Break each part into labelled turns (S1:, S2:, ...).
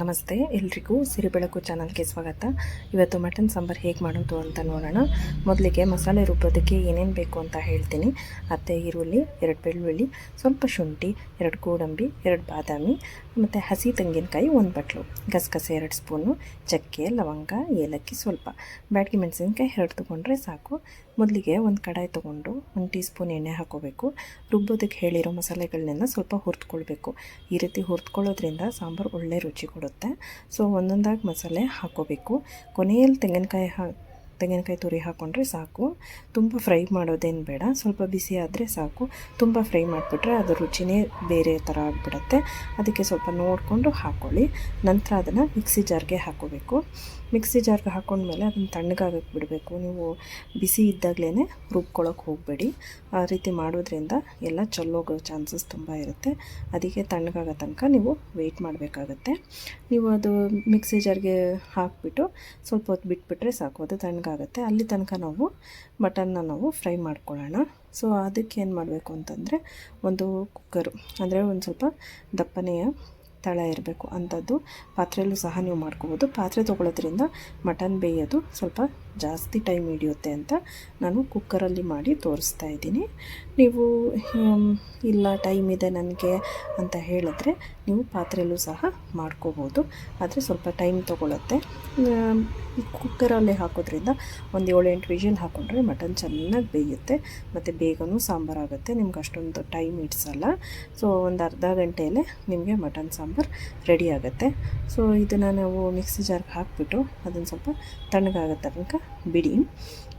S1: ನಮಸ್ತೆ, ಎಲ್ರಿಗೂ ಸಿರಿಬೆಳಕು ಚಾನಲ್ಗೆ ಸ್ವಾಗತ. ಇವತ್ತು ಮಟನ್ ಸಾಂಬಾರು ಹೇಗೆ ಮಾಡೋದು ಅಂತ ನೋಡೋಣ. ಮೊದಲಿಗೆ ಮಸಾಲೆ ರುಬ್ಬೋದಕ್ಕೆ ಏನೇನು ಬೇಕು ಅಂತ ಹೇಳ್ತೀನಿ. ಮತ್ತು ಈರುಳ್ಳಿ, ಎರಡು ಬೆಳ್ಳುಳ್ಳಿ, ಸ್ವಲ್ಪ ಶುಂಠಿ, ಎರಡು ಗೋಡಂಬಿ, ಎರಡು ಬಾದಾಮಿ, ಮತ್ತು ಹಸಿ ತೆಂಗಿನಕಾಯಿ ಒಂದು ಬಟ್ಲು, ಗಸಗಸೆ ಎರಡು ಸ್ಪೂನು, ಚಕ್ಕೆ, ಲವಂಗ, ಏಲಕ್ಕಿ ಸ್ವಲ್ಪ. ಬ್ಯಾಡ್ಗಿ ಮೆಣಸಿನ್ಕಾಯಿ ಎರಡು ತೊಗೊಂಡ್ರೆ ಸಾಕು. ಮೊದಲಿಗೆ ಒಂದು ಕಡಾಯಿ ತೊಗೊಂಡು ಒಂದು ಟೀ ಸ್ಪೂನ್ ಎಣ್ಣೆ ಹಾಕೋಬೇಕು. ರುಬ್ಬೋದಕ್ಕೆ ಹೇಳಿರೋ ಮಸಾಲೆಗಳನ್ನೆಲ್ಲ ಸ್ವಲ್ಪ ಹುರಿದ್ಕೊಳ್ಬೇಕು. ಈ ರೀತಿ ಹುರಿದ್ಕೊಳ್ಳೋದ್ರಿಂದ ಸಾಂಬಾರು ಒಳ್ಳೆ ರುಚಿ ಕೊಡುತ್ತೆ. ಸೊ ಒಂದೊಂದಾಗಿ ಮಸಾಲೆ ಹಾಕೋಬೇಕು. ಕೊನೆಯಲ್ಲಿ ತೆಂಗಿನಕಾಯಿ ಹಾ ತೆಂಗಿನಕಾಯಿ ತುರಿ ಹಾಕ್ಕೊಂಡ್ರೆ ಸಾಕು. ತುಂಬ ಫ್ರೈ ಮಾಡೋದೇನು ಬೇಡ. ಸ್ವಲ್ಪ ಬಿಸಿ ಆದರೆ ಸಾಕು. ತುಂಬ ಫ್ರೈ ಮಾಡಿಬಿಟ್ರೆ ಅದು ರುಚಿನೇ ಬೇರೆ ಥರ ಆಗಿಬಿಡುತ್ತೆ. ಅದಕ್ಕೆ ಸ್ವಲ್ಪ ನೋಡಿಕೊಂಡು ಹಾಕ್ಕೊಳ್ಳಿ ನಂತರ ಅದನ್ನು ಮಿಕ್ಸಿ ಜಾರ್ಗೆ ಹಾಕೋಬೇಕು. ಮಿಕ್ಸಿ ಜಾರ್ಗೆ ಹಾಕ್ಕೊಂಡ್ಮೇಲೆ ಅದನ್ನು ತಣ್ಣಗಾಗಕ್ಕೆ ಬಿಡಬೇಕು. ನೀವು ಬಿಸಿ ಇದ್ದಾಗಲೇ ರುಬ್ಕೊಳ್ಳೋಕೆ ಹೋಗಬೇಡಿ. ಆ ರೀತಿ ಮಾಡೋದ್ರಿಂದ ಎಲ್ಲ ಚಲ್ಲೋಗೋ ಚಾನ್ಸಸ್ ತುಂಬ ಇರುತ್ತೆ. ಅದಕ್ಕೆ ತಣ್ಣಗಾಗೋ ತನಕ ನೀವು ವೆಯ್ಟ್ ಮಾಡಬೇಕಾಗತ್ತೆ. ನೀವು ಅದು ಮಿಕ್ಸಿ ಜಾರ್ಗೆ ಹಾಕಿಬಿಟ್ಟು ಸ್ವಲ್ಪ ಹೊತ್ತು ಬಿಟ್ಬಿಟ್ರೆ ಸಾಕು. ಅದು ತಣ್ಣಗಾಗುತ್ತೆ ಅಲ್ಲಿ ತನಕ ನಾವು ಮಟನ್ನ ನಾವು ಫ್ರೈ ಮಾಡ್ಕೊಳ್ಳೋಣ. ಸೊ, ಅದಕ್ಕೆ ಏನು ಮಾಡಬೇಕು ಅಂತಂದರೆ ಒಂದು ಕುಕ್ಕರು ಅಂದರೆ ಒಂದು ಸ್ವಲ್ಪ ದಪ್ಪನೆಯ ತಳ ಇರಬೇಕು. ಅಂಥದ್ದು ಪಾತ್ರೆಯಲ್ಲೂ ಸಹ ನೀವು ಮಾಡ್ಕೋಬೋದು. ಪಾತ್ರೆ ತೊಗೊಳೋದ್ರಿಂದ ಮಟನ್ ಬೇಯೋದು ಸ್ವಲ್ಪ ಜಾಸ್ತಿ ಟೈಮ್ ಹಿಡಿಯುತ್ತೆ ಅಂತ ನಾನು ಕುಕ್ಕರಲ್ಲಿ ಮಾಡಿ ತೋರಿಸ್ತಾ ಇದ್ದೀನಿ. ನೀವು ಇಲ್ಲ, ಟೈಮ್ ಇದೆ ನನಗೆ ಅಂತ ಹೇಳಿದ್ರೆ ನೀವು ಪಾತ್ರೆಯಲ್ಲೂ ಸಹ ಮಾಡ್ಕೋಬೋದು. ಆದರೆ ಸ್ವಲ್ಪ ಟೈಮ್ ತೊಗೊಳುತ್ತೆ. ಈ ಕುಕ್ಕರಲ್ಲಿ ಹಾಕೋದ್ರಿಂದ ಒಂದು ಏಳೆಂಟು ವಿಷಲ್ ಹಾಕ್ಕೊಂಡ್ರೆ ಮಟನ್ ಚೆನ್ನಾಗಿ ಬೇಯುತ್ತೆ. ಮತ್ತು ಬೇಗನೂ ಸಾಂಬಾರಾಗುತ್ತೆ ನಿಮ್ಗೆ ಅಷ್ಟೊಂದು ಟೈಮ್ ಇಡ್ಸಲ್ಲ. ಸೊ ಒಂದು ಅರ್ಧ ಗಂಟೆಯಲ್ಲೇ ನಿಮಗೆ ಮಟನ್ ಸಾಂಬಾರು ರೆಡಿ ಆಗುತ್ತೆ. ಸೊ ಇದನ್ನು ನಾವು ಮಿಕ್ಸಿ ಜಾರ್ಗೆ ಹಾಕಿಬಿಟ್ಟು ಅದನ್ನು ಸ್ವಲ್ಪ ತಣ್ಣಗಾಗೋ ತನಕ ಬಿಡಿ.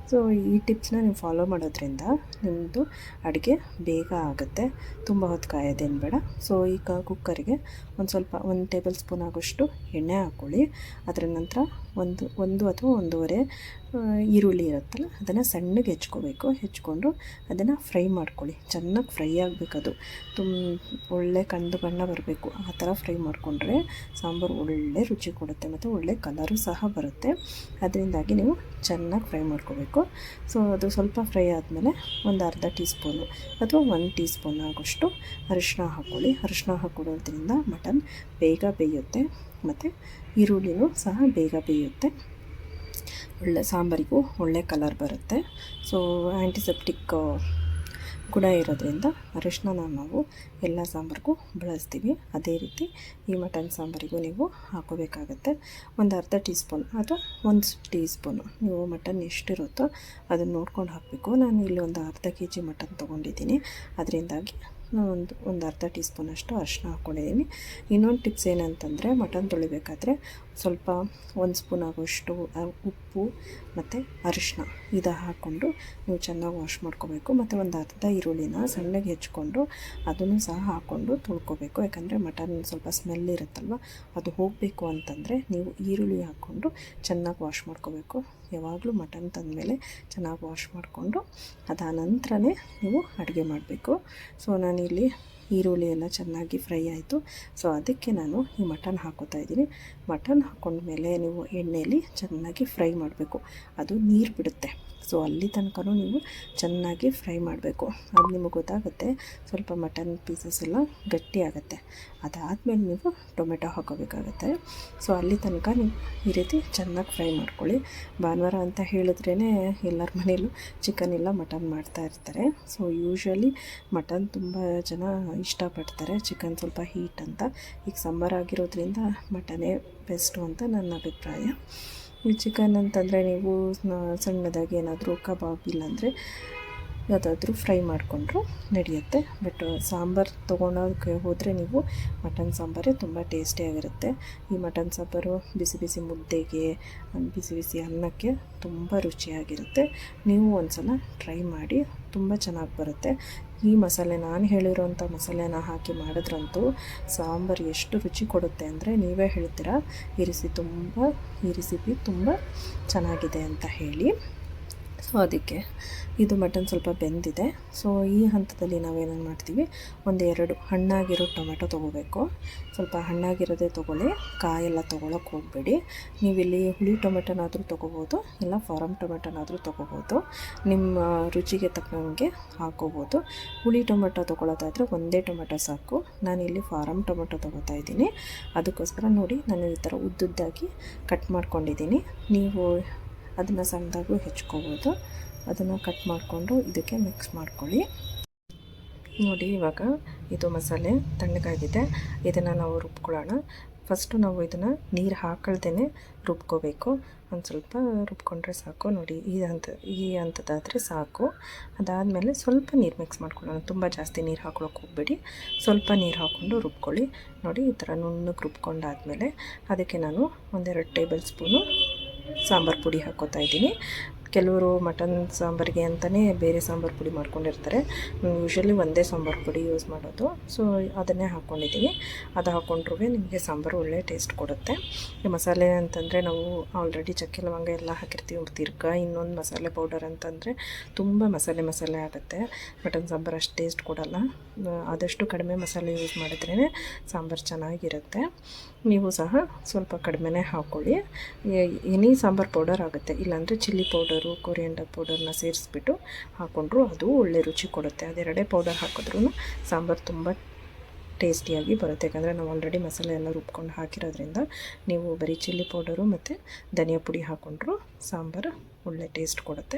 S1: ಸೊ ಈ ಟಿಪ್ಸ್ನ ನೀವು ಫಾಲೋ ಮಾಡೋದ್ರಿಂದ ನಿಮ್ಮದು ಅಡುಗೆ ಬೇಗ ಆಗುತ್ತೆ. ತುಂಬ ಹೊತ್ತು ಕಾಯೋದೇನು ಬೇಡ. ಸೊ ಈಗ ಕುಕ್ಕರಿಗೆ ಒಂದು ಸ್ವಲ್ಪ, ಒಂದು ಟೇಬಲ್ ಸ್ಪೂನ್ ಆಗೋಷ್ಟು ಎಣ್ಣೆ ಹಾಕ್ಕೊಳ್ಳಿ ಅದರ ನಂತರ ಒಂದು ಒಂದು ಅಥವಾ ಒಂದೂವರೆ ಈರುಳ್ಳಿ ಇರುತ್ತಲ್ಲ, ಅದನ್ನು ಸಣ್ಣಗೆ ಹೆಚ್ಕೋಬೇಕು. ಹೆಚ್ಕೊಂಡು ಅದನ್ನು ಫ್ರೈ ಮಾಡ್ಕೊಳ್ಳಿ. ಚೆನ್ನಾಗಿ ಫ್ರೈ ಆಗಬೇಕದು. ತುಂಬ ಒಳ್ಳೆ ಕಂದು ಬಣ್ಣ ಬರಬೇಕು. ಆ ಥರ ಫ್ರೈ ಮಾಡಿಕೊಂಡ್ರೆ ಸಾಂಬಾರು ಒಳ್ಳೆ ರುಚಿ ಕೊಡುತ್ತೆ ಮತ್ತು ಒಳ್ಳೆ ಕಲರು ಸಹ ಬರುತ್ತೆ. ಅದರಿಂದಾಗಿ ನೀವು ಚೆನ್ನಾಗಿ ಫ್ರೈ ಮಾಡ್ಕೋಬೇಕು. ಸೊ, ಅದು ಸ್ವಲ್ಪ ಫ್ರೈ ಆದಮೇಲೆ ಒಂದು ಅರ್ಧ ಟೀ ಸ್ಪೂನು ಅಥವಾ ಒಂದು ಟೀ ಸ್ಪೂನ್ ಆಗೋಷ್ಟು ಅರಿಶಿನ ಹಾಕ್ಕೊಳ್ಳಿ. ಅರಿಶಿನ ಹಾಕ್ಕೊಡೋದ್ರಿಂದ ಮಟನ್ ಬೇಗ ಬೇಯುತ್ತೆ. ಮತ್ತು ಈರುಳ್ಳಿನೂ ಸಹ ಬೇಗ ಬೇಯುತ್ತೆ. ಒಳ್ಳೆ ಸಾಂಬಾರಿಗೂ ಒಳ್ಳೆ ಕಲರ್ ಬರುತ್ತೆ. ಸೊ ಆ್ಯಂಟಿಸೆಪ್ಟಿಕ್ ಕೂಡ ಇರೋದ್ರಿಂದ ಅರಿಶಿನ ನಾವು ಎಲ್ಲ ಸಾಂಬಾರಿಗೂ ಬಳಸ್ತೀವಿ. ಅದೇ ರೀತಿ ಈ ಮಟನ್ ಸಾಂಬಾರಿಗೂ ನೀವು ಹಾಕೋಬೇಕಾಗತ್ತೆ ಒಂದು ಅರ್ಧ ಟೀ ಸ್ಪೂನ್ ಅಥವಾ ಒಂದು ಟೀ ಸ್ಪೂನು ನೀವು ಮಟನ್ ಎಷ್ಟಿರುತ್ತೋ ಅದನ್ನು ನೋಡ್ಕೊಂಡು ಹಾಕಬೇಕು. ನಾನು ಇಲ್ಲಿ ಒಂದು ಅರ್ಧ ಕೆ ಜಿ ಮಟನ್ ತೊಗೊಂಡಿದ್ದೀನಿ. ಅದರಿಂದಾಗಿ ಒಂದು ಒಂದು ಅರ್ಧ ಟೀ ಸ್ಪೂನಷ್ಟು ಅರಿಶಿನ ಹಾಕ್ಕೊಂಡಿದ್ದೀನಿ. ಇನ್ನೊಂದು ಟಿಪ್ಸ್ ಏನಂತಂದರೆ ಮಟನ್ ತೊಳಿಬೇಕಾದ್ರೆ ಸ್ವಲ್ಪ ಒಂದು ಸ್ಪೂನ್ ಆಗೋಷ್ಟು ಉಪ್ಪು ಮತ್ತು ಅರಿಶಿನ ಇದು ಹಾಕ್ಕೊಂಡು ನೀವು ಚೆನ್ನಾಗಿ ವಾಶ್ ಮಾಡ್ಕೋಬೇಕು. ಮತ್ತು ಒಂದು ಅರ್ಧ ಈರುಳ್ಳಿನ ಸಣ್ಣಗೆ ಹೆಚ್ಕೊಂಡು ಅದನ್ನು ಸಹ ಹಾಕ್ಕೊಂಡು ತೊಳ್ಕೊಬೇಕು. ಯಾಕಂದರೆ ಮಟನ್ ಸ್ವಲ್ಪ ಸ್ಮೆಲ್ ಇರುತ್ತಲ್ವ? ಅದು ಹೋಗಬೇಕು ಅಂತಂದರೆ ನೀವು ಈರುಳ್ಳಿ ಹಾಕ್ಕೊಂಡು ಚೆನ್ನಾಗಿ ವಾಶ್ ಮಾಡ್ಕೋಬೇಕು. ಯಾವಾಗಲೂ ಮಟನ್ ತಂದಮೇಲೆ ಚೆನ್ನಾಗಿ ವಾಶ್ ಮಾಡಿಕೊಂಡು ಅದಾದ ನಂತರನೇ ನೀವು ಅಡುಗೆ ಮಾಡಬೇಕು. ಸೊ ನಾನಿಲ್ಲಿ ಈರುಳ್ಳಿ ಎಲ್ಲ ಚೆನ್ನಾಗಿ ಫ್ರೈ ಆಯಿತು. ಸೊ ಅದಕ್ಕೆ ನಾನು ಈ ಮಟನ್ ಹಾಕೋತಾ ಇದ್ದೀನಿ. ಮಟನ್ ಹಾಕೊಂಡ್ಮೇಲೆ ನೀವು ಎಣ್ಣೆಯಲ್ಲಿ ಚೆನ್ನಾಗಿ ಫ್ರೈ ಮಾಡಬೇಕು. ಅದು ನೀರು ಬಿಡುತ್ತೆ. ಸೊ ಅಲ್ಲಿ ತನಕನೂ ನೀವು ಚೆನ್ನಾಗಿ ಫ್ರೈ ಮಾಡಬೇಕು. ಅದು ನಿಮಗೆ ಗೊತ್ತಾಗುತ್ತೆ. ಸ್ವಲ್ಪ ಮಟನ್ ಪೀಸಸ್ ಎಲ್ಲ ಗಟ್ಟಿ ಆಗುತ್ತೆ. ಅದಾದಮೇಲೆ ನೀವು ಟೊಮೆಟೊ ಹಾಕೋಬೇಕಾಗತ್ತೆ. ಸೊ ಅಲ್ಲಿ ತನಕ ನೀವು ಈ ರೀತಿ ಚೆನ್ನಾಗಿ ಫ್ರೈ ಮಾಡ್ಕೊಳ್ಳಿ. ಭಾನುವಾರ ಅಂತ ಹೇಳಿದ್ರೇ ಎಲ್ಲರ ಮನೇಲೂ ಚಿಕನ್ ಇಲ್ಲ ಮಟನ್ ಮಾಡ್ತಾ ಇರ್ತಾರೆ. ಸೊ ಯೂಶ್ವಲಿ ಮಟನ್ ತುಂಬ ಜನ ಇಷ್ಟಪಡ್ತಾರೆ ಚಿಕನ್ ಸ್ವಲ್ಪ ಹೀಟ್ ಅಂತ. ಈಗ ಸಮ್ಮರ್ ಆಗಿರೋದ್ರಿಂದ ಮಟನೇ ಬೆಸ್ಟು ಅಂತ ನನ್ನ ಅಭಿಪ್ರಾಯ. ಈ ಚಿಕನ್ ಅಂತಂದರೆ ನೀವು ಸಣ್ಣದಾಗಿ ಏನಾದರೂ ಕಬಾಬ್ ಇಲ್ಲಾಂದರೆ ಯಾವುದಾದ್ರೂ ಫ್ರೈ ಮಾಡಿಕೊಂಡ್ರು ನಡೆಯುತ್ತೆ. ಬಟ್ ಸಾಂಬಾರು ತೊಗೊಳೋಕ್ಕೆ ಹೋದರೆ ನೀವು ಮಟನ್ ಸಾಂಬಾರೇ ತುಂಬ ಟೇಸ್ಟಿಯಾಗಿರುತ್ತೆ ಈ ಮಟನ್ ಸಾಂಬಾರು ಬಿಸಿ ಬಿಸಿ ಮುದ್ದೆಗೆ ಬಿಸಿ ಬಿಸಿ ಅನ್ನಕ್ಕೆ ತುಂಬ ರುಚಿಯಾಗಿರುತ್ತೆ. ನೀವು ಒಂದ್ಸಲ ಟ್ರೈ ಮಾಡಿ, ತುಂಬ ಚೆನ್ನಾಗಿ ಬರುತ್ತೆ. ಈ ಮಸಾಲೆ, ನಾನು ಹೇಳಿರೋಂಥ ಮಸಾಲೆನ ಹಾಕಿ ಮಾಡಿದ್ರಂತೂ ಸಾಂಬಾರು ಎಷ್ಟು ರುಚಿ ಕೊಡುತ್ತೆ ಅಂದರೆ ನೀವೇ ಹೇಳ್ತೀರಾ. ಈ ರೆಸಿ ತುಂಬ, ಈ ರೆಸಿಪಿ ತುಂಬ ಚೆನ್ನಾಗಿದೆ ಅಂತ ಹೇಳಿ. ಸೊ ಅದಕ್ಕೆ ಇದು ಮಟನ್ ಸ್ವಲ್ಪ ಬೆಂದಿದೆ. ಸೊ ಈ ಹಂತದಲ್ಲಿ ನಾವೇನೇನು ಮಾಡ್ತೀವಿ? ಒಂದೆರಡು ಹಣ್ಣಾಗಿರೋ ಟೊಮೆಟೊ ತೊಗೋಬೇಕು. ಸ್ವಲ್ಪ ಹಣ್ಣಾಗಿರೋದೇ ತೊಗೊಳ್ಳಿ. ಕಾಯೆಲ್ಲ ತೊಗೊಳಕ್ಕೆ ಹೋಗಬೇಡಿ. ನೀವಿಲ್ಲಿ ಹುಳಿ ಟೊಮೆಟೊನಾದರೂ ತೊಗೋಬೋದು. ಇಲ್ಲ ಫಾರಮ್ ಟೊಮೆಟೊನಾದರೂ ತೊಗೋಬೋದು. ನಿಮ್ಮ ರುಚಿಗೆ ತಕ್ಕಂಗೆ ಹಾಕೋಬೋದು. ಹುಳಿ ಟೊಮೆಟೊ ತೊಗೊಳೋದಾದರೆ ಒಂದೇ ಟೊಮೆಟೊ ಸಾಕು. ನಾನಿಲ್ಲಿ ಫಾರಮ್ ಟೊಮೆಟೊ ತೊಗೋತಾ ಇದ್ದೀನಿ. ಅದಕ್ಕೋಸ್ಕರ ನೋಡಿ ನಾನು ಈ ಥರ ಉದ್ದುದ್ದಾಗಿ ಕಟ್ ಮಾಡ್ಕೊಂಡಿದ್ದೀನಿ. ನೀವು ಅದನ್ನು ಸಣ್ಣದಾಗೂ ಹೆಚ್ಕೋಬೋದು. ಅದನ್ನು ಕಟ್ ಮಾಡಿಕೊಂಡು ಇದಕ್ಕೆ ಮಿಕ್ಸ್ ಮಾಡ್ಕೊಳ್ಳಿ. ನೋಡಿ ಇವಾಗ ಇದು ಮಸಾಲೆ ತಣ್ಣಗಾಗಿದೆ. ಇದನ್ನು ನಾವು ರುಬ್ಕೊಳ್ಳೋಣ. ಫಸ್ಟು ನಾವು ಇದನ್ನು ನೀರು ಹಾಕಳ್ದೇ ರುಬ್ಕೋಬೇಕು. ಒಂದು ಸ್ವಲ್ಪ ರುಬ್ಕೊಂಡ್ರೆ ಸಾಕು. ನೋಡಿ, ಈ ಹಂತ, ಈ ಹಂತದಾದರೆ ಸಾಕು. ಅದಾದಮೇಲೆ ಸ್ವಲ್ಪ ನೀರು ಮಿಕ್ಸ್ ಮಾಡ್ಕೊಳ್ಳೋಣ. ತುಂಬ ಜಾಸ್ತಿ ನೀರು ಹಾಕೊಳ್ಳೋಕೆ ಹೋಗಬೇಡಿ. ಸ್ವಲ್ಪ ನೀರು ಹಾಕ್ಕೊಂಡು ರುಬ್ಕೊಳ್ಳಿ. ನೋಡಿ, ಈ ಥರ ನುಣ್ಣಗೆ ರುಬ್ಕೊಂಡಾದಮೇಲೆ ಅದಕ್ಕೆ ನಾನು ಒಂದೆರಡು ಟೇಬಲ್ ಸ್ಪೂನು ಸಾಂಬಾರು ಪುಡಿ ಹಾಕ್ಕೋತಾ ಇದ್ದೀನಿ. ಕೆಲವರು ಮಟನ್ ಸಾಂಬಾರಿಗೆ ಅಂತಲೇ ಬೇರೆ ಸಾಂಬಾರು ಪುಡಿ ಮಾಡ್ಕೊಂಡಿರ್ತಾರೆ. ಯೂಶ್ವಲಿ ಒಂದೇ ಸಾಂಬಾರು ಪುಡಿ ಯೂಸ್ ಮಾಡೋದು. ಸೊ ಅದನ್ನೇ ಹಾಕ್ಕೊಂಡಿದ್ದೀವಿ ಅದು ಹಾಕ್ಕೊಂಡ್ರೂ ನಿಮಗೆ ಸಾಂಬಾರು ಒಳ್ಳೆ ಟೇಸ್ಟ್ ಕೊಡುತ್ತೆ. ಈ ಮಸಾಲೆ ಅಂತಂದರೆ ನಾವು ಆಲ್ರೆಡಿ ಚಕ್ಕೆ ಲವಂಗ ಎಲ್ಲ ಹಾಕಿರ್ತೀವಿ ತಿರ್ಗಾ. ಇನ್ನೊಂದು ಮಸಾಲೆ ಪೌಡರ್ ಅಂತಂದರೆ ತುಂಬ ಮಸಾಲೆ ಮಸಾಲೆ ಆಗುತ್ತೆ. ಮಟನ್ ಸಾಂಬಾರು ಅಷ್ಟು ಟೇಸ್ಟ್ ಕೊಡೋಲ್ಲ. ಆದಷ್ಟು ಕಡಿಮೆ ಮಸಾಲೆ ಯೂಸ್ ಮಾಡಿದ್ರೇ ಸಾಂಬಾರು ಚೆನ್ನಾಗಿರುತ್ತೆ. ನೀವು ಸಹ ಸ್ವಲ್ಪ ಕಡಿಮೆನೇ ಹಾಕ್ಕೊಳ್ಳಿ ಎನಿ ಸಾಂಬಾರು ಪೌಡರ್ ಆಗುತ್ತೆ. ಇಲ್ಲಾಂದರೆ ಚಿಲ್ಲಿ ಪೌಡರು ಕೊರಿಯಂಡರ್ ಪೌಡರ್ನ ಸೇರಿಸ್ಬಿಟ್ಟು ಹಾಕ್ಕೊಂಡ್ರು ಅದು ಒಳ್ಳೆ ರುಚಿ ಕೊಡುತ್ತೆ. ಅದೆರಡೇ ಪೌಡರ್ ಹಾಕಿದ್ರೂ ಸಾಂಬಾರು ತುಂಬ ಟೇಸ್ಟಿಯಾಗಿ ಬರುತ್ತೆ. ಯಾಕಂದರೆ ನಾವು ಆಲ್ರೆಡಿ ಮಸಾಲೆ ಎಲ್ಲ ರುಬ್ಕೊಂಡು ಹಾಕಿರೋದ್ರಿಂದ ನೀವು ಬರೀ ಚಿಲ್ಲಿ ಪೌಡರು ಮತ್ತು ಧನಿಯಾ ಪುಡಿ ಹಾಕ್ಕೊಂಡ್ರು ಸಾಂಬಾರು ಒಳ್ಳೆ ಟೇಸ್ಟ್ ಕೊಡುತ್ತೆ.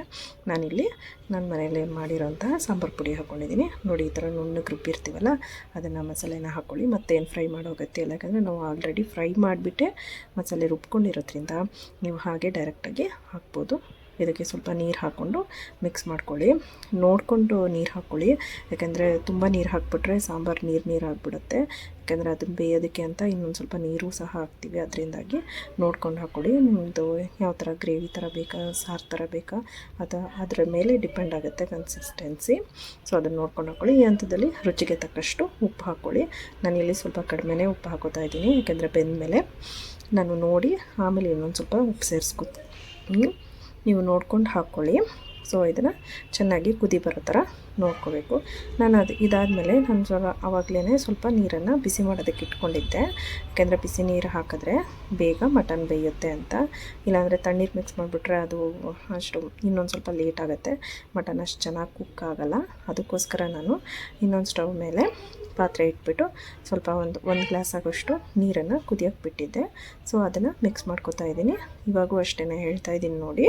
S1: ನಾನಿಲ್ಲಿ ನನ್ನ ಮನೆಯಲ್ಲಿ ಮಾಡಿರೋಂತಹ ಸಾಂಬಾರು ಪುಡಿ ಹಾಕ್ಕೊಂಡಿದ್ದೀನಿ ನೋಡಿ, ಈ ಥರ ನುಣ್ಣಗೆ ರುಬ್ಬಿರ್ತೀವಲ್ಲ, ಅದನ್ನು ಮಸಾಲೆನ ಹಾಕ್ಕೊಳ್ಳಿ ಮತ್ತೇನು ಫ್ರೈ ಮಾಡೋ ಅಗತ್ಯ ಇಲ್ಲ. ಯಾಕಂದರೆ ನಾವು ಆಲ್ರೆಡಿ ಫ್ರೈ ಮಾಡಿಬಿಟ್ಟೆ ಮಸಾಲೆ ರುಬ್ಕೊಂಡಿರೋದ್ರಿಂದ ನೀವು ಹಾಗೆ ಡೈರೆಕ್ಟಾಗಿ ಹಾಕ್ಬೋದು. ಇದಕ್ಕೆ ಸ್ವಲ್ಪ ನೀರು ಹಾಕ್ಕೊಂಡು ಮಿಕ್ಸ್ ಮಾಡ್ಕೊಳ್ಳಿ. ನೋಡಿಕೊಂಡು ನೀರು ಹಾಕ್ಕೊಳ್ಳಿ ಯಾಕೆಂದರೆ ತುಂಬ ನೀರು ಹಾಕ್ಬಿಟ್ರೆ ಸಾಂಬಾರು ನೀರು ನೀರು ಆಗಿಬಿಡುತ್ತೆ. ಯಾಕೆಂದರೆ ಅದನ್ನು ಬೇಯೋದಕ್ಕೆ ಅಂತ ಇನ್ನೊಂದು ಸ್ವಲ್ಪ ನೀರು ಸಹ ಹಾಕ್ತೀವಿ. ಅದರಿಂದಾಗಿ ನೋಡ್ಕೊಂಡು ಹಾಕ್ಕೊಳ್ಳಿ ನಿಮ್ಮದು ಯಾವ ಥರ ಗ್ರೇವಿ ಥರ ಬೇಕಾ, ಸಾರು ಥರ ಬೇಕಾ, ಅದು ಅದರ ಮೇಲೆ ಡಿಪೆಂಡ್ ಆಗುತ್ತೆ ಕನ್ಸಿಸ್ಟೆನ್ಸಿ ಸೊ ಅದನ್ನು ನೋಡ್ಕೊಂಡು ಹಾಕ್ಕೊಳ್ಳಿ ಈ ಹಂತದಲ್ಲಿ ರುಚಿಗೆ ತಕ್ಕಷ್ಟು ಉಪ್ಪು ಹಾಕ್ಕೊಳ್ಳಿ ನಾನಿಲ್ಲಿ ಸ್ವಲ್ಪ ಕಡಿಮೆನೇ ಉಪ್ಪು ಹಾಕೋತಾ ಇದ್ದೀನಿ. ಯಾಕೆಂದರೆ ಬೆಂದ ಮೇಲೆ ನಾನು ನೋಡಿ ಆಮೇಲೆ ಇನ್ನೊಂದು ಸ್ವಲ್ಪ ಉಪ್ಪು ಸೇರಿಸ್ಕೊ ನೀವು ನೋಡ್ಕೊಂಡು ಹಾಕ್ಕೊಳ್ಳಿ. ಸೊ ಇದನ್ನು ಚೆನ್ನಾಗಿ ಕುದಿ ಬರೋ ಥರ ನೋಡ್ಕೋಬೇಕು. ನಾನು ಅದು ಇದಾದಮೇಲೆ ನಾನು ಸ್ವಲ್ಪ ಆವಾಗಲೇ ಸ್ವಲ್ಪ ನೀರನ್ನು ಬಿಸಿ ಮಾಡೋದಕ್ಕೆ ಇಟ್ಕೊಂಡಿದ್ದೆ. ಯಾಕೆಂದರೆ ಬಿಸಿ ನೀರು ಹಾಕಿದ್ರೆ ಬೇಗ ಮಟನ್ ಬೇಯುತ್ತೆ ಅಂತ. ಇಲ್ಲಾಂದರೆ ತಣ್ಣೀರು ಮಿಕ್ಸ್ ಮಾಡಿಬಿಟ್ರೆ ಅದು ಅಷ್ಟು ಇನ್ನೊಂದು ಸ್ವಲ್ಪ ಲೇಟ್ ಆಗುತ್ತೆ. ಮಟನ್ ಅಷ್ಟು ಚೆನ್ನಾಗಿ ಕುಕ್ ಆಗೋಲ್ಲ. ಅದಕ್ಕೋಸ್ಕರ ನಾನು ಇನ್ನೊಂದು ಸ್ಟವ್ ಮೇಲೆ ಪಾತ್ರೆ ಇಟ್ಬಿಟ್ಟು ಸ್ವಲ್ಪ ಒಂದು ಒಂದು ಗ್ಲಾಸ್ ಆಗೋಷ್ಟು ನೀರನ್ನು ಕುದಿಯೋಕ್ಕೆ ಬಿಟ್ಟಿದ್ದೆ. ಸೊ ಅದನ್ನು ಮಿಕ್ಸ್ ಮಾಡ್ಕೋತಾ ಇದ್ದೀನಿ. ಇವಾಗೂ ಅಷ್ಟೇ ಹೇಳ್ತಾ ಇದ್ದೀನಿ ನೋಡಿ.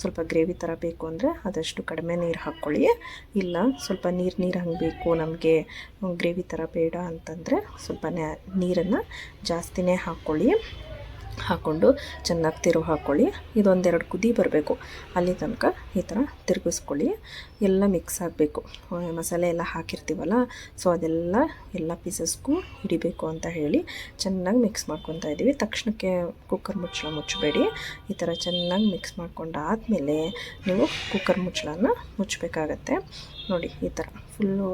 S1: ಸ್ವಲ್ಪ ಗ್ರೇವಿ ಥರ ಬೇಕು ಅಂದರೆ ಆದಷ್ಟು ಕಡಿಮೆ ನೀರು ಹಾಕ್ಕೊಳ್ಳಿ. ಇಲ್ಲ ಸ್ವಲ್ಪ ನೀರು ನೀರು ಹಂಗೆ ಬೇಕು ನಮಗೆ ಗ್ರೇವಿ ಥರ ಬೇಡ ಅಂತಂದರೆ ಸ್ವಲ್ಪ ನೀರನ್ನು ಜಾಸ್ತಿನೇ ಹಾಕ್ಕೊಳ್ಳಿ ಹಾಕ್ಕೊಂಡು ಚೆನ್ನಾಗಿ ತಿರುವು ಹಾಕ್ಕೊಳ್ಳಿ. ಇದೊಂದೆರಡು ಕುದಿ ಬರಬೇಕು. ಅಲ್ಲಿ ತನಕ ಈ ಥರ ತಿರುಗಿಸ್ಕೊಳ್ಳಿ. ಎಲ್ಲ ಮಿಕ್ಸ್ ಆಗಬೇಕು. ಮಸಾಲೆ ಎಲ್ಲ ಹಾಕಿರ್ತೀವಲ್ಲ ಸೊ ಅದೆಲ್ಲ ಎಲ್ಲ ಪೀಸಸ್ಗೂ ಹಿಡಿಬೇಕು ಅಂತ ಹೇಳಿ ಚೆನ್ನಾಗಿ ಮಿಕ್ಸ್ ಮಾಡ್ಕೊತಾ ಇದ್ದೀವಿ. ತಕ್ಷಣಕ್ಕೆ ಕುಕ್ಕರ್ ಮುಚ್ಚಳ ಮುಚ್ಚಬೇಡಿ. ಈ ಥರ ಚೆನ್ನಾಗಿ ಮಿಕ್ಸ್ ಮಾಡ್ಕೊಂಡಾದಮೇಲೆ ನೀವು ಕುಕ್ಕರ್ ಮುಚ್ಚಳನ ಮುಚ್ಚಬೇಕಾಗತ್ತೆ. ನೋಡಿ, ಈ ಥರ ಫುಲ್ಲು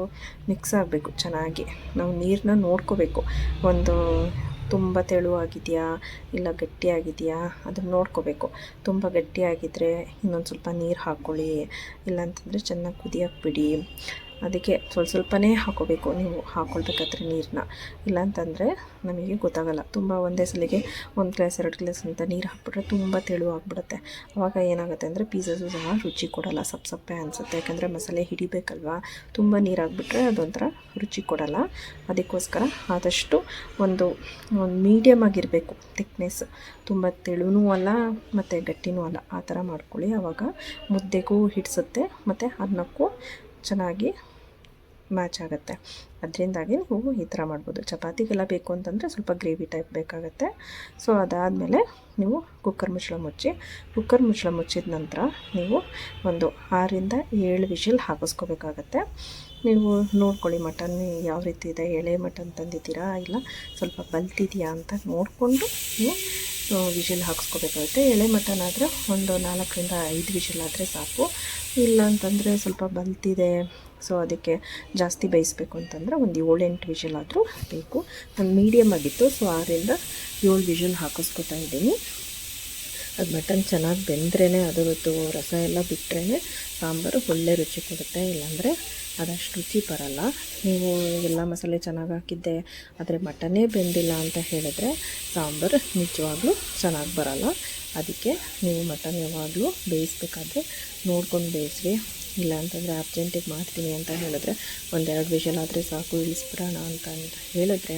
S1: ಮಿಕ್ಸ್ ಆಗಬೇಕು ಚೆನ್ನಾಗಿ. ನಾವು ನೀರನ್ನ ನೋಡ್ಕೋಬೇಕು. ಒಂದು ತುಂಬ ತೆಳುವಾಗಿದೆಯಾ ಇಲ್ಲ ಗಟ್ಟಿಯಾಗಿದೆಯಾ? ಅದನ್ನು ನೋಡ್ಕೋಬೇಕು. ತುಂಬ ಗಟ್ಟಿಯಾಗಿದ್ದರೆ ಇನ್ನೊಂದು ಸ್ವಲ್ಪ ನೀರು ಹಾಕ್ಕೊಳ್ಳಿ ಇಲ್ಲಾಂತಂದರೆ ಚೆನ್ನಾಗಿ ಕುದಿಯೋಕೆ ಬಿಡಿ. ಅದಕ್ಕೆ ಸ್ವಲ್ಪ ಸ್ವಲ್ಪನೇ ಹಾಕೋಬೇಕು. ನೀವು ಹಾಕ್ಕೊಳ್ಬೇಕಾದ್ರೆ ನೀರನ್ನ ಇಲ್ಲಾಂತಂದರೆ ನಮಗೆ ಗೊತ್ತಾಗಲ್ಲ. ತುಂಬ ಒಂದೇ ಸಲಿಗೆ ಒಂದು ಗ್ಲಾಸ್, ಎರಡು ಗ್ಲಾಸ್ ಅಂತ ನೀರು ಹಾಕ್ಬಿಟ್ರೆ ತುಂಬ ತೆಳು ಆಗ್ಬಿಡುತ್ತೆ. ಆವಾಗ ಏನಾಗುತ್ತೆ ಅಂದರೆ ಪೀಸಸ್ಸು ಸಹ ರುಚಿ ಕೊಡಲ್ಲ. ಸಪ್ ಸಪ್ಪೆ ಅನಿಸುತ್ತೆ. ಯಾಕಂದರೆ ಮಸಾಲೆ ಹಿಡಿಬೇಕಲ್ವಾ? ತುಂಬ ನೀರು ಹಾಕ್ಬಿಟ್ರೆ ಅದೊಂಥರ ರುಚಿ ಕೊಡಲ್ಲ. ಅದಕ್ಕೋಸ್ಕರ ಆದಷ್ಟು ಒಂದು ಒಂದು ಮೀಡಿಯಮ್ ಆಗಿರಬೇಕು. ತಿಕ್ನೆಸ್ ತುಂಬ ತೆಳುವೂ ಅಲ್ಲ, ಮತ್ತು ಗಟ್ಟಿನೂ ಅಲ್ಲ. ಆ ಥರ ಮಾಡ್ಕೊಳ್ಳಿ. ಆವಾಗ ಮುದ್ದೆಗೂ ಹಿಡಿಸುತ್ತೆ. ಮತ್ತು ಅನ್ನಕ್ಕೂ ಚೆನ್ನಾಗಿ ಮ್ಯಾಚ್ ಆಗುತ್ತೆ. ಅದರಿಂದಾಗಿ ನೀವು ಈ ಥರ ಮಾಡ್ಬೋದು. ಚಪಾತಿಗೆಲ್ಲ ಬೇಕು ಅಂತಂದರೆ ಸ್ವಲ್ಪ ಗ್ರೇವಿ ಟೈಪ್ ಬೇಕಾಗುತ್ತೆ. ಸೊ, ಅದಾದಮೇಲೆ ನೀವು ಕುಕ್ಕರ್ ಮುಚ್ಚಳ ಮುಚ್ಚಿ, ಕುಕ್ಕರ್ ಮುಚ್ಚಳ ಮುಚ್ಚಿದ ನಂತರ ನೀವು ಒಂದು ಆರಿಂದ ಏಳು ವಿಷಲ್ ಹಾಕಿಸ್ಕೋಬೇಕಾಗತ್ತೆ. ನೀವು ನೋಡ್ಕೊಳ್ಳಿ ಮಟನ್ ಯಾವ ರೀತಿ ಇದೆ, ಎಳೆ ಮಟನ್ ತಂದಿದ್ದೀರಾ ಇಲ್ಲ ಸ್ವಲ್ಪ ಬಲ್ತಿದೆಯಾ ಅಂತ ನೋಡಿಕೊಂಡು ನೀವು ವಿಷಿಲ್ ಹಾಕಿಸ್ಕೋಬೇಕಾಗುತ್ತೆ ಎಳೆ ಮಟನ್ ಆದರೆ ಒಂದು ನಾಲ್ಕರಿಂದ ಐದು ವಿಷಲ್ ಆದರೆ ಸಾಕು. ಇಲ್ಲ ಅಂತಂದರೆ ಸ್ವಲ್ಪ ಬಲ್ತಿದೆ ಸೊ ಅದಕ್ಕೆ ಜಾಸ್ತಿ ಬೇಯಿಸ್ಬೇಕು ಅಂತಂದರೆ ಒಂದು ಏಳೆಂಟು ವಿಷಲ್ ಆದರೂ ಬೇಕು ನಾನು ಮೀಡಿಯಮ್ ಆಗಿತ್ತು, ಸೊ ಆರಿಂದ ಏಳು ವಿಷಲ್ ಹಾಕಿಸ್ಕೊತಾ ಇದ್ದೀನಿ. ಅದು ಮಟನ್ ಚೆನ್ನಾಗಿ ಬೆಂದ್ರೇ ಅದರದ್ದು ರಸ ಎಲ್ಲ ಬಿಟ್ಟರೆ ಸಾಂಬಾರು ಒಳ್ಳೆ ರುಚಿ ಕೊಡುತ್ತೆ. ಇಲ್ಲಾಂದರೆ ಅದಷ್ಟು ರುಚಿ ಬರಲ್ಲ. ನೀವು ಎಲ್ಲ ಮಸಾಲೆ ಚೆನ್ನಾಗಿ ಹಾಕಿದ್ದೆ, ಆದರೆ ಮಟನೇ ಬೆಂದಿಲ್ಲ ಅಂತ ಹೇಳಿದ್ರೆ ಸಾಂಬಾರು ನಿಜವಾಗ್ಲೂ ಚೆನ್ನಾಗಿ ಬರಲ್ಲ. ಅದಕ್ಕೆ ನೀವು ಮಟನ್ ಯಾವಾಗಲೂ ಬೇಯಿಸ್ಬೇಕಾದ್ರೆ ನೋಡ್ಕೊಂಡು ಬೇಯಿಸ್ರಿ. ಇಲ್ಲ ಅಂತಂದರೆ ಅರ್ಜೆಂಟಿಗೆ ಮಾಡ್ತೀನಿ ಅಂತ ಹೇಳಿದ್ರೆ ಒಂದೆರಡು ವಿಷಲ್ ಆದರೆ ಸಾಕು, ಇಳಿಸ್ಬಿಡೋಣ ಅಂತ ಅಂತ ಹೇಳಿದ್ರೆ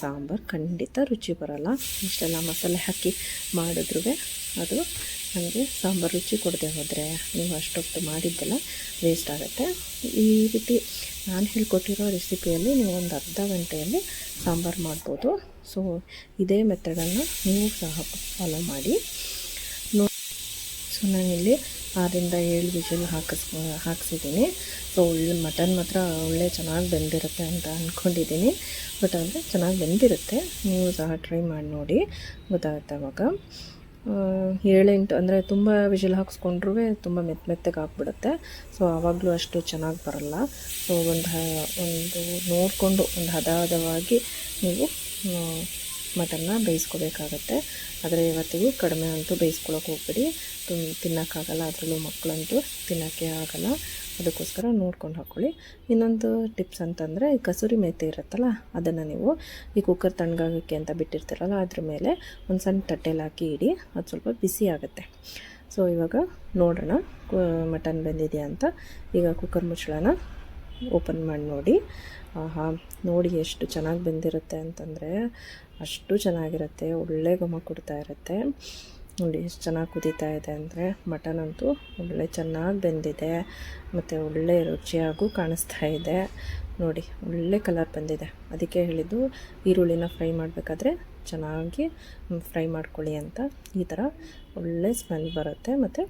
S1: ಸಾಂಬಾರು ಖಂಡಿತ ರುಚಿ ಬರಲ್ಲ. ಇಷ್ಟೆಲ್ಲ ಮಸಾಲೆ ಹಾಕಿ ಮಾಡಿದ್ರೂ ಅದು ನಮಗೆ ಸಾಂಬಾರು ರುಚಿ ಕೊಡದೆ ಹೋದರೆ ನೀವು ಅಷ್ಟೊತ್ತು ಮಾಡಿದ್ದೆಲ್ಲ ವೇಸ್ಟ್ ಆಗುತ್ತೆ. ಈ ರೀತಿ ನಾನು ಹೇಳ್ಕೊಟ್ಟಿರೋ ರೆಸಿಪಿಯಲ್ಲಿ ನೀವು ಒಂದು ಅರ್ಧ ಗಂಟೆಯಲ್ಲಿ ಸಾಂಬಾರು ಮಾಡ್ಬೋದು. ಸೊ ಇದೇ ಮೆಥಡನ್ನು ನೀವು ಸಹ ಫಾಲೋ ಮಾಡಿ. ನೋ ಸೊ ನಾನಿಲ್ಲಿ ಆರರಿಂದ ಏಳು ವಿಷಲ್ ಹಾಕಿಸ್ ಹಾಕ್ಸಿದ್ದೀನಿ. ಸೊ ಒಳ್ಳೆ ಮಟನ್ ಮಾತ್ರ ಒಳ್ಳೆ ಚೆನ್ನಾಗಿ ಬೆಂದಿರುತ್ತೆ ಅಂತ ಅಂದ್ಕೊಂಡಿದ್ದೀನಿ ಬಟ್ ಅಂದರೆ ಚೆನ್ನಾಗಿ ಬೆಂದಿರುತ್ತೆ. ನೀವು ಸಹ ಟ್ರೈ ಮಾಡಿ ನೋಡಿ. ಗೊತ್ತಾಗುತ್ತೆ ಅವಾಗ. ಏಳೆಂಟು ಅಂದರೆ ತುಂಬ ವಿಷಲ್ ಹಾಕ್ಸ್ಕೊಂಡ್ರೂ ತುಂಬ ಮೆತ್ತ ಮೆತ್ತಗೆ ಹಾಕ್ಬಿಡುತ್ತೆ ಸೊ ಆವಾಗಲೂ ಅಷ್ಟು ಚೆನ್ನಾಗಿ ಬರಲ್ಲ. ಸೊ ಒಂದು ಒಂದು ನೋಡಿಕೊಂಡು ಒಂದು ಹದ ಹದವಾಗಿ ನೀವು ಮಟನ್ನ ಬೇಯಿಸ್ಕೋಬೇಕಾಗತ್ತೆ. ಆದರೆ ಇವತ್ತಿಗೂ ಕಡಿಮೆ ಅಂತೂ ಬೇಯಿಸ್ಕೊಳಕ್ಕೆ ಹೋಗ್ಬೇಡಿ. ತಿನ್ನೋಕ್ಕಾಗಲ್ಲ, ಅದರಲ್ಲೂ ಮಕ್ಕಳಂತೂ ತಿನ್ನೋಕ್ಕೆ ಆಗಲ್ಲ. ಅದಕ್ಕೋಸ್ಕರ ನೋಡ್ಕೊಂಡು ಹಾಕ್ಕೊಳ್ಳಿ ಇನ್ನೊಂದು ಟಿಪ್ಸ್ ಅಂತಂದರೆ, ಈ ಕಸೂರಿ ಮೇಥಿ ಇರುತ್ತಲ್ಲ, ಅದನ್ನು ನೀವು ಈ ಕುಕ್ಕರ್ ತಣ್ಣಗಾಗಕ್ಕೆ ಅಂತ ಬಿಟ್ಟಿರ್ತೀರಲ್ಲ, ಅದ್ರ ಮೇಲೆ ಒಂದು ಸಣ್ಣ ತಟ್ಟೆಲಿ ಹಾಕಿ ಇಡಿ, ಅದು ಸ್ವಲ್ಪ ಬಿಸಿ ಆಗುತ್ತೆ. ಸೊ ಇವಾಗ ನೋಡೋಣ ಮಟನ್ ಬೆಂದಿದೆಯಾ ಅಂತ. ಈಗ ಕುಕ್ಕರ್ ಮುಚ್ಚಳನ ಓಪನ್ ಮಾಡಿ ನೋಡಿ. ಆಹಾ, ನೋಡಿ ಎಷ್ಟು ಚೆನ್ನಾಗಿ ಬೆಂದಿರುತ್ತೆ ಅಂತಂದರೆ ಅಷ್ಟು ಚೆನ್ನಾಗಿರುತ್ತೆ, ಒಳ್ಳೆ ಘಮ ಕೊಡ್ತಾ ಇರುತ್ತೆ. ನೋಡಿ ಎಷ್ಟು ಚೆನ್ನಾಗಿ ಕುದೀತಾ ಇದೆ ಅಂದರೆ ಮಟನ್ ಅಂತೂ ಒಳ್ಳೆ ಚೆನ್ನಾಗಿ ಬೆಂದಿದೆ, ಮತ್ತು ಒಳ್ಳೆ ರುಚಿಯಾಗೂ ಕಾಣಿಸ್ತಾ ಇದೆ. ನೋಡಿ, ಒಳ್ಳೆ ಕಲರ್ ಬಂದಿದೆ. ಅದಕ್ಕೆ ಹೇಳಿದ್ದು ಈರುಳ್ಳಿನ ಫ್ರೈ ಮಾಡಬೇಕಾದ್ರೆ ಚೆನ್ನಾಗಿ ಫ್ರೈ ಮಾಡ್ಕೊಳ್ಳಿ ಅಂತ ಈ ಥರ ಒಳ್ಳೆ ಸ್ಮೆಲ್ ಬರುತ್ತೆ, ಮತ್ತು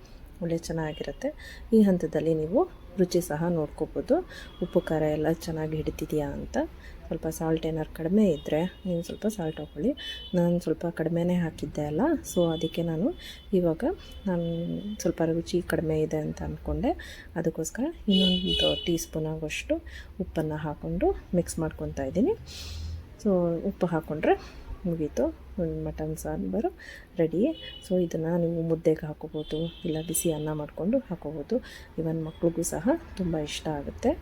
S1: ಒಳ್ಳೆ ಚೆನ್ನಾಗಿರುತ್ತೆ. ಈ ಹಂತದಲ್ಲಿ ನೀವು ರುಚಿ ಸಹ ನೋಡ್ಕೋಬೋದು. ಉಪ್ಪು, ಖಾರ ಎಲ್ಲ ಚೆನ್ನಾಗಿ ಹಿಡಿತಿದೆಯಾ ಅಂತ. ಸ್ವಲ್ಪ ಸಾಲ್ಟ್ ಏನಾದ್ರು ಕಡಿಮೆ ಇದ್ದರೆ ನೀವು ಸ್ವಲ್ಪ ಸಾಲ್ಟ್ ಹಾಕ್ಕೊಳ್ಳಿ ನಾನು ಸ್ವಲ್ಪ ಕಡಿಮೆನೇ ಹಾಕಿದ್ದೆ ಅಲ್ಲ ಸೊ ಅದಕ್ಕೆ ನಾನು ಇವಾಗ ನಾನು ಸ್ವಲ್ಪ ರುಚಿ ಕಡಿಮೆ ಇದೆ ಅಂತ ಅಂದ್ಕೊಂಡೆ ಅದಕ್ಕೋಸ್ಕರ ಇನ್ನೊಂದು ಟೀ ಸ್ಪೂನ್ ಆಗೋಷ್ಟು ಉಪ್ಪನ್ನು ಹಾಕ್ಕೊಂಡು ಮಿಕ್ಸ್ ಮಾಡ್ಕೊತಾ ಇದ್ದೀನಿ. ಸೊ ಉಪ್ಪು ಹಾಕ್ಕೊಂಡ್ರೆ ಮುಗೀತು. ಮಟನ್ ಸಾಂಬಾರು ರೆಡಿ ಸೊ ಇದನ್ನು ನೀವು ಮುದ್ದೆಗೆ ಹಾಕೋಬೋದು, ಇಲ್ಲ ಬಿಸಿ ಅನ್ನ ಮಾಡಿಕೊಂಡು ಹಾಕೋಬೋದು. ಇವನ್ ಮಕ್ಳಿಗೂ ಸಹ ತುಂಬ ಇಷ್ಟ ಆಗುತ್ತೆ.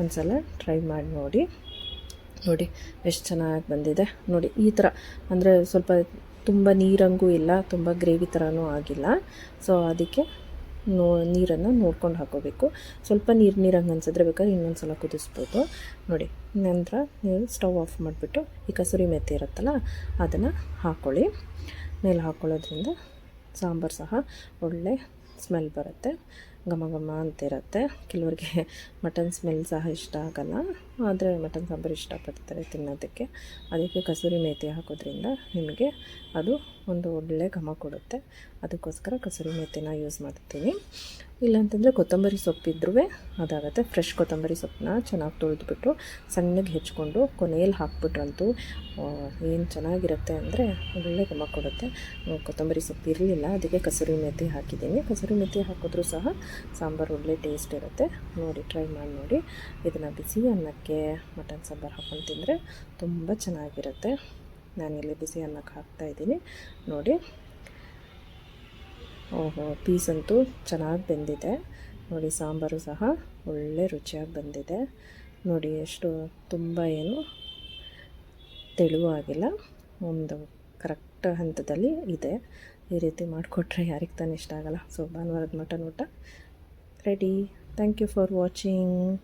S1: ಒಂದ್ಸಲ ಟ್ರೈ ಮಾಡಿ ನೋಡಿ. ನೋಡಿ, ಎಷ್ಟು ಚೆನ್ನಾಗಿ ಬಂದಿದೆ. ನೋಡಿ, ಈ ಥರ ಅಂದರೆ ಸ್ವಲ್ಪ ತುಂಬ ನೀರಂಗೂ ಇಲ್ಲ, ತುಂಬ ಗ್ರೇವಿ ಥರನೂ ಆಗಿಲ್ಲ. ಸೊ ಅದಕ್ಕೆ ನೋ, ನೀರನ್ನು ನೋಡ್ಕೊಂಡು ಹಾಕೋಬೇಕು. ಸ್ವಲ್ಪ ನೀರು ನೀರಂಗೆ ಅನ್ಸಿದ್ರೆ ಬೇಕಾದ್ರೆ ಇನ್ನೊಂದು ಸಲ ಕುದಿಸ್ಬೋದು. ನೋಡಿ, ನಂತರ ನೀವು ಸ್ಟವ್ ಆಫ್ ಮಾಡಿಬಿಟ್ಟು ಈ ಕಸೂರಿ ಮೆತ್ತೆ ಇರುತ್ತಲ್ಲ, ಅದನ್ನು ಹಾಕ್ಕೊಳ್ಳಿ ಮೇಲೆ ಹಾಕ್ಕೊಳ್ಳೋದ್ರಿಂದ ಸಾಂಬಾರು ಸಹ ಒಳ್ಳೆ ಸ್ಮೆಲ್ ಬರುತ್ತೆ. ಘಮ ಘಮ ಅಂತಿರುತ್ತೆ ಕೆಲವರಿಗೆ ಮಟನ್ ಸ್ಮೆಲ್ ಸಹ ಇಷ್ಟ ಆಗಲ್ಲ, ಆದರೆ ಮಟನ್ ಸಾಂಬಾರು ಇಷ್ಟಪಡ್ತಾರೆ ತಿನ್ನೋದಕ್ಕೆ. ಅದಕ್ಕೆ ಕಸೂರಿ ಮೇಥಿ ಹಾಕೋದ್ರಿಂದ ನಿಮಗೆ ಅದು ಒಂದು ಒಳ್ಳೆ ಘಮ ಕೊಡುತ್ತೆ. ಅದಕ್ಕೋಸ್ಕರ ಕಸೂರಿ ಮೇಥಿನ ಯೂಸ್ ಮಾಡ್ತೀನಿ. ಇಲ್ಲಾಂತಂದರೆ ಕೊತ್ತಂಬರಿ ಸೊಪ್ಪಿದ್ರೂ ಅದಾಗುತ್ತೆ. ಫ್ರೆಶ್ ಕೊತ್ತಂಬರಿ ಸೊಪ್ಪನ್ನ ಚೆನ್ನಾಗಿ ತೊಳೆದುಬಿಟ್ಟು ಸಣ್ಣಗೆ ಹೆಚ್ಕೊಂಡು ಕೊನೆಯಲ್ಲಿ ಹಾಕ್ಬಿಟ್ರಂತೂ ಏನು ಚೆನ್ನಾಗಿರುತ್ತೆ ಅಂದರೆ ಒಳ್ಳೆ ಘಮ ಕೊಡುತ್ತೆ. ಕೊತ್ತಂಬರಿ ಸೊಪ್ಪು ಇರಲಿಲ್ಲ, ಅದಕ್ಕೆ ಕಸೂರಿ ಮೇಥಿ ಹಾಕಿದ್ದೀನಿ. ಕಸೂರಿ ಮೆಥಿ ಹಾಕಿದ್ರೂ ಸಹ ಸಾಂಬಾರು ಒಳ್ಳೆ ಟೇಸ್ಟ್ ಇರುತ್ತೆ. ನೋಡಿ ಟ್ರೈ ಮಾಡಿ ನೋಡಿ. ಇದನ್ನು ಬಿಸಿ ಅನ್ನಕ್ಕೆ ಮಟನ್ ಸಾಂಬಾರು ಹಾಕೊಂಡು ತಿಂದರೆ ತುಂಬ ಚೆನ್ನಾಗಿರುತ್ತೆ. ನಾನಿಲ್ಲಿ ಬಿಸಿ ಅನ್ನಕ್ಕೆ ಹಾಕ್ತಾಯಿದ್ದೀನಿ ನೋಡಿ. ಓಹೋ, ಪೀಸ್ ಅಂತೂ ಚೆನ್ನಾಗಿ ಬೆಂದಿದೆ. ನೋಡಿ, ಸಾಂಬಾರು ಸಹ ಒಳ್ಳೆ ರುಚಿಯಾಗಿ ಬಂದಿದೆ. ನೋಡಿ, ಎಷ್ಟು ತುಂಬ ಏನು ತೆಳುವಾಗಿಲ್ಲ. ಒಂದು ಕರೆಕ್ಟ್ ಹಂತದಲ್ಲಿ ಇದೆ. ಈ ರೀತಿ ಮಾಡಿಕೊಟ್ರೆ ಯಾರಿಗೆ ತಾನೇ ಇಷ್ಟ ಆಗಲ್ಲ. ಸೊ, ಭಾನುವಾರದ ಮಟನ್ ಊಟ ready. Thank you for watching.